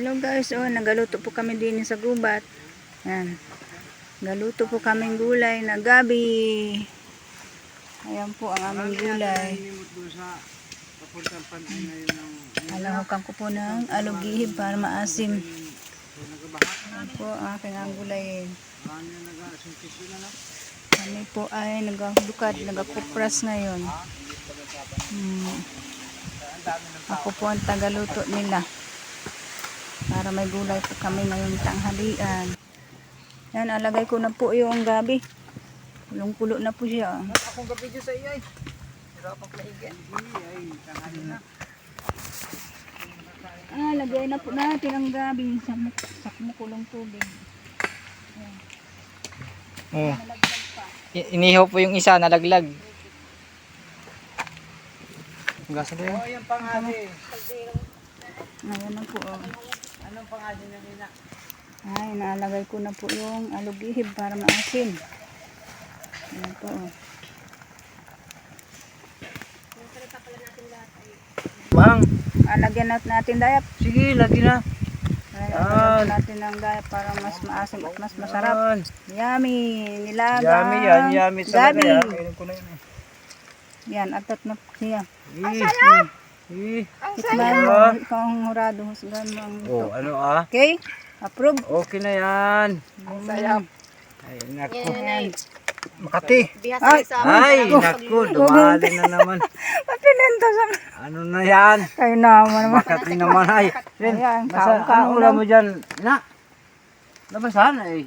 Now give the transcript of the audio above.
Hello guys, oh, nagaluto po kami din sa gubat. Yan. Galuto po kaming gulay na gabi. Ayan po ang aming gulay. Alahukan ko po ng alugihib para maasim. Ayan po ang aking ang gulay. Kami po ay nagdukad, nagkupras ngayon. Hmm. Ako po ang tagaluto nila. Para may gulay po kami ngayong tanghalian. Yan, alagay ko na po yung gabi. Pulong-pulo na po siya. Akong gabi dyan sa iyo ay. Hirap ang maigyan. Ay, tanghali na. Ah, lagay na po natin ang gabi sa, muk- sa kumukulong tubig. Oh. Inihaw po yung isa, nalaglag. Gasa na yun? Oh, yung panghali. Ngayon na po. Oh. Anong panghali na nila? Ay, naalagay ko na po yung alugihib para maasin. Ayan po. Oh. Bang, Alagyan natin natin dayap. sige, lagi na. Ay, alagyan natin ng dayap para mas maasim at mas masarap. Yan. Yummy! Nilagang Yummy yan, yummy talaga gabi. yan. Eh. Yan, atat na siya. Eh, eh. Tikman mo, ikaw ang hurado. Husgan mo ang Oh, ito. ano ah? Okay? Approve? Okay na yan. Ang sayap. Ay, naku. Yan. Makati. Ay, Ay, naku, dumali na naman. Mapinento sa... Ano na yan? Kayo naman naman. Makati naman ay. Ayan, kaong-kaong ano ulam mo dyan? Na? Labasan ay.